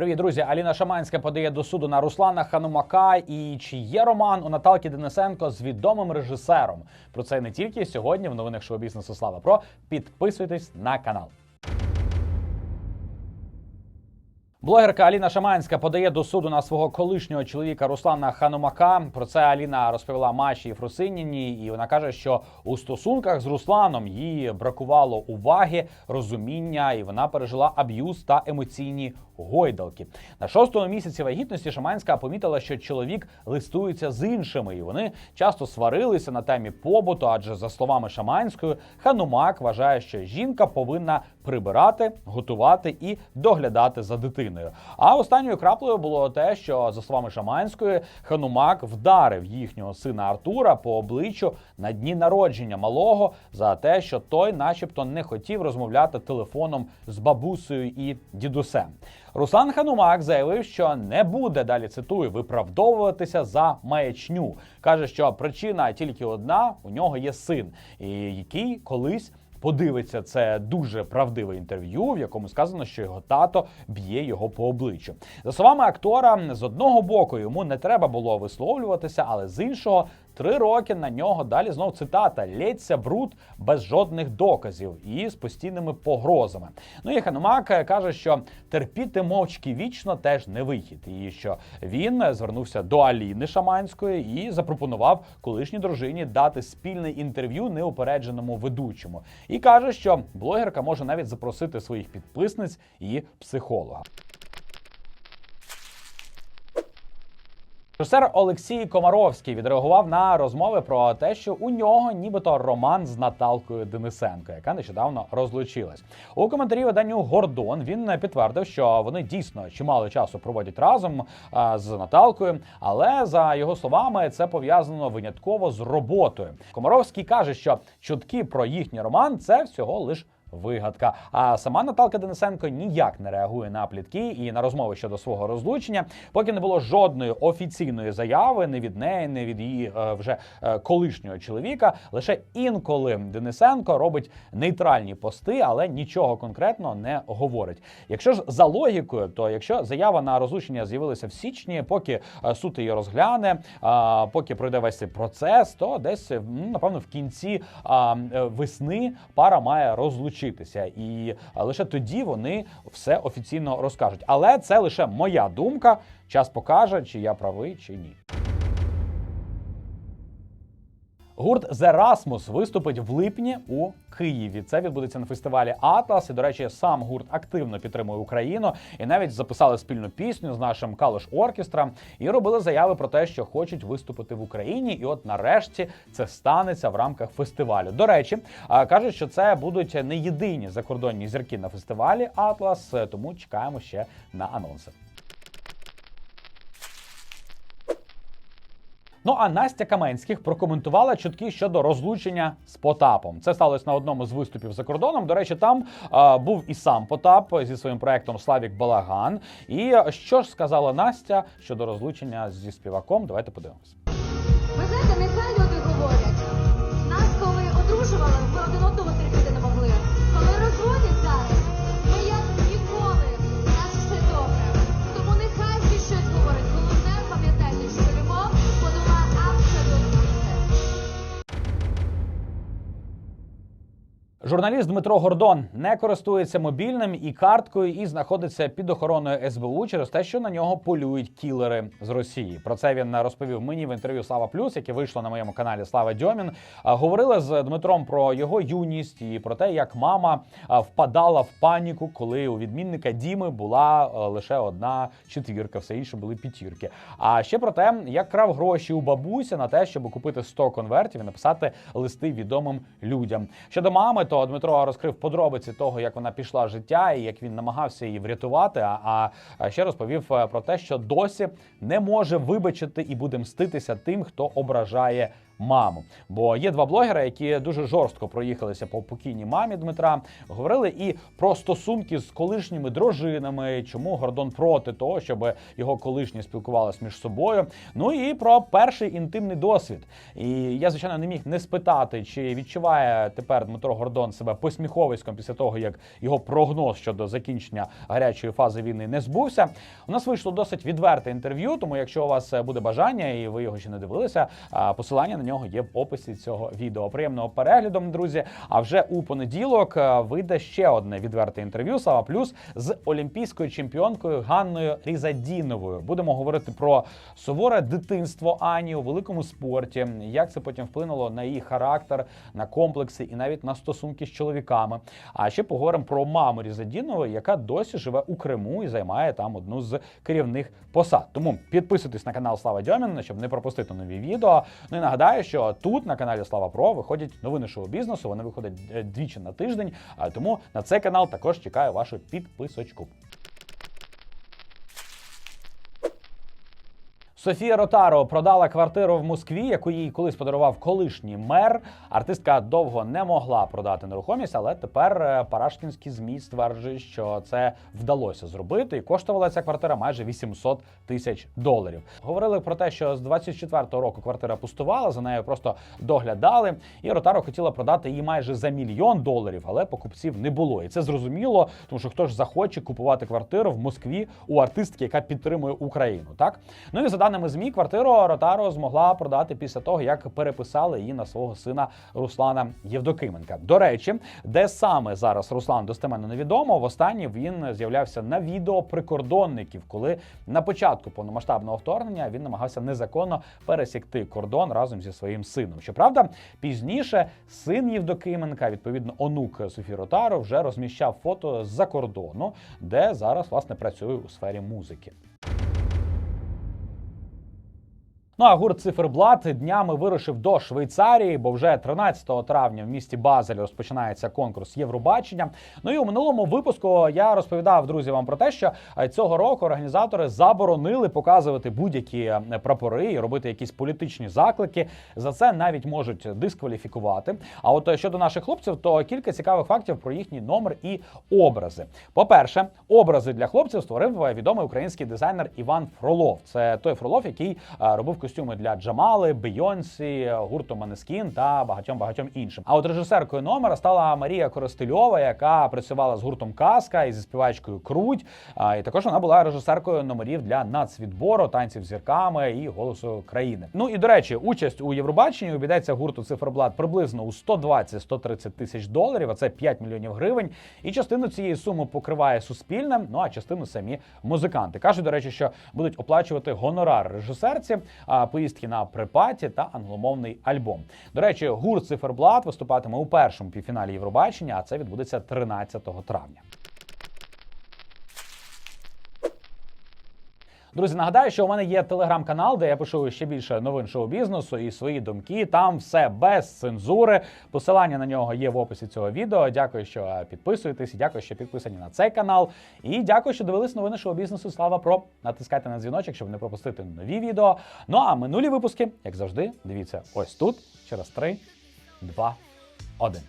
Привіт, друзі! Аліна Шаманська подає до суду на Руслана Ханумака. І чи є роман у Наталки Денисенко з відомим режисером? Про це не тільки сьогодні в новинах шоу бізнесу Слава Про. Підписуйтесь на канал. Блогерка Аліна Шаманська подає до суду на свого колишнього чоловіка Руслана Ханумака. Про це Аліна розповіла Маші Фрусиніні, і вона каже, що у стосунках з Русланом їй бракувало уваги, розуміння, і вона пережила аб'юз та емоційні гойдалки. На шостому місяці вагітності Шаманська помітила, що чоловік листується з іншими, і вони часто сварилися на темі побуту. Адже за словами Шаманської, Ханумак вважає, що жінка повинна прибирати, готувати і доглядати за дитиною. А останньою краплею було те, що за словами Шаманської, Ханумак вдарив їхнього сина Артура по обличчю на дні народження малого за те, що той, начебто, не хотів розмовляти телефоном з бабусею і дідусем. Руслан Ханумак заявив, що не буде далі цитую виправдовуватися за маячню. каже, що причина тільки одна: у нього є син, який колись. Подивиться це дуже правдиве інтерв'ю, в якому сказано, що його тато б'є його по обличчю. За словами актора, з одного боку йому не треба було висловлюватися, але з іншого три роки на нього далі знов цитата лється бруд без жодних доказів і з постійними погрозами. Ну і Ханумак каже, що терпіти мовчки вічно теж не вихід, і що він звернувся до Аліни Шаманської і запропонував колишній дружині дати спільне інтерв'ю неупередженому ведучому. І каже, що блогерка може навіть запросити своїх підписниць і психолога. Режисер Олексій Комаровський відреагував на розмови про те, що у нього нібито роман з Наталкою Денисенко, яка нещодавно розлучилась. У коментарі виданню Гордон він підтвердив, що вони дійсно чимало часу проводять разом а, з Наталкою, але за його словами це пов'язано винятково з роботою. Комаровський каже, що чутки про їхній роман це всього лиш Вигадка. А сама Наталка Денисенко ніяк не реагує на плітки і на розмови щодо свого розлучення, поки не було жодної офіційної заяви не від неї, не від її е, вже е, колишнього чоловіка. Лише інколи Денисенко робить нейтральні пости, але нічого конкретно не говорить. Якщо ж за логікою, то якщо заява на розлучення з'явилася в січні, поки е, суд її розгляне, а, поки пройде весь цей процес, то десь напевно в кінці весни пара має розлучитися. І лише тоді вони все офіційно розкажуть. Але це лише моя думка. Час покаже, чи я правий, чи ні. Гурт Rasmus виступить в липні у Києві. Це відбудеться на фестивалі Атлас. І, до речі, сам гурт активно підтримує Україну і навіть записали спільну пісню з нашим Калош Оркестра і робили заяви про те, що хочуть виступити в Україні. І от нарешті це станеться в рамках фестивалю. До речі, кажуть, що це будуть не єдині закордонні зірки на фестивалі Атлас, тому чекаємо ще на анонси. Ну а Настя Каменських прокоментувала чутки щодо розлучення з Потапом. Це сталося на одному з виступів за кордоном. До речі, там е, був і сам Потап зі своїм проектом Славік Балаган. І що ж сказала Настя щодо розлучення зі співаком? Давайте подивимось. Журналіст Дмитро Гордон не користується мобільним і карткою і знаходиться під охороною СБУ через те, що на нього полюють кілери з Росії. Про це він розповів мені в інтерв'ю Слава Плюс, яке вийшло на моєму каналі Слава Дьомін. Говорили з Дмитром про його юність і про те, як мама впадала в паніку, коли у відмінника Діми була лише одна четвірка, все інше були п'ятірки. А ще про те, як крав гроші у бабусі на те, щоб купити 100 конвертів і написати листи відомим людям. Щодо мами, то Дмитро розкрив подробиці того, як вона пішла життя і як він намагався її врятувати. А, а ще розповів е, про те, що досі не може вибачити і буде мститися тим, хто ображає маму. Бо є два блогера, які дуже жорстко проїхалися по покійній мамі Дмитра. Говорили і про стосунки з колишніми дружинами, чому Гордон проти того, щоб його колишні спілкувалися між собою. Ну і про перший інтимний досвід. І я, звичайно, не міг не спитати, чи відчуває тепер Дмитро Гордон себе посміховиськом після того, як його прогноз щодо закінчення гарячої фази війни не збувся. У нас вийшло досить відверте інтерв'ю, тому якщо у вас е, буде бажання і ви його ще не дивилися, посилання на нього є в описі цього відео. Приємного перегляду, друзі. А вже у понеділок е, вийде ще одне відверте інтерв'ю Сава Плюс з олімпійською чемпіонкою Ганною Різадіновою. Будемо говорити про суворе дитинство Ані у великому спорті, як це потім вплинуло на її характер, на комплекси і навіть на стосунки з чоловіками. А ще поговоримо про маму Різадінової, яка досі живе у Криму і займає там одну з керівних посад. Тому підписуйтесь на канал Слава Дьомін, щоб не пропустити нові відео. Ну і нагадаю, що тут на каналі Слава Про виходять новини шоу бізнесу. Вони виходять е, двічі на тиждень. А тому на цей канал також чекаю вашу підписочку. Софія Ротаро продала квартиру в Москві, яку їй колись подарував колишній мер. Артистка довго не могла продати нерухомість, але тепер е, парашкінські змі стверджують, що це вдалося зробити, і коштувала ця квартира майже 800 тисяч доларів. Говорили про те, що з 24-го року квартира пустувала, за нею просто доглядали. І Ротаро хотіла продати її майже за мільйон доларів, але покупців не було. І це зрозуміло, тому що хто ж захоче купувати квартиру в Москві у артистки, яка підтримує Україну, так ну і за даними змі, квартиру Ротаро змогла продати після того, як переписали її на свого сина Руслана Євдокименка. До речі, де саме зараз Руслан достеменно невідомо. Востаннє він з'являвся на відео прикордонників, коли на початку повномасштабного вторгнення він намагався незаконно пересікти кордон разом зі своїм сином. Щоправда, пізніше син Євдокименка, відповідно, онук Софії Ротаро, вже розміщав фото з-за кордону, де зараз власне працює у сфері музики. Ну а гурт Циферблат днями вирушив до Швейцарії, бо вже 13 травня в місті Базель розпочинається конкурс Євробачення. Ну і у минулому випуску я розповідав друзі вам про те, що е, цього року організатори заборонили показувати будь-які е, прапори і робити якісь політичні заклики. За це навіть можуть дискваліфікувати. А от е, щодо наших хлопців, то кілька цікавих фактів про їхній номер і образи. По-перше, образи для хлопців створив відомий український дизайнер Іван Фролов. Це той Фролов, який робив костюми для Джамали, Бейонсі, гурту Манескін та багатьом багатьом іншим. А от режисеркою номера стала Марія Коростельова, яка працювала з гуртом Казка і зі співачкою Круть. І також вона була режисеркою номерів для нацвідбору, танців зірками і голосу країни. Ну і до речі, участь у Євробаченні обійдеться гурту Циферблат приблизно у 120-130 тисяч доларів. А це 5 мільйонів гривень. І частину цієї суми покриває суспільне. Ну а частину самі музиканти кажуть, до речі, що будуть оплачувати гонорар режисерці, поїздки на припаті та англомовний альбом. До речі, гурт Циферблат виступатиме у першому півфіналі Євробачення, а це відбудеться 13 травня. Друзі, нагадаю, що у мене є телеграм-канал, де я пишу ще більше новин шоу-бізнесу і свої думки. Там все без цензури. Посилання на нього є в описі цього відео. Дякую, що підписуєтесь, дякую, що підписані на цей канал. І дякую, що дивились новини шоу-бізнесу. Слава про натискайте на дзвіночок, щоб не пропустити нові відео. Ну а минулі випуски, як завжди, дивіться ось тут через 3, 2, 1.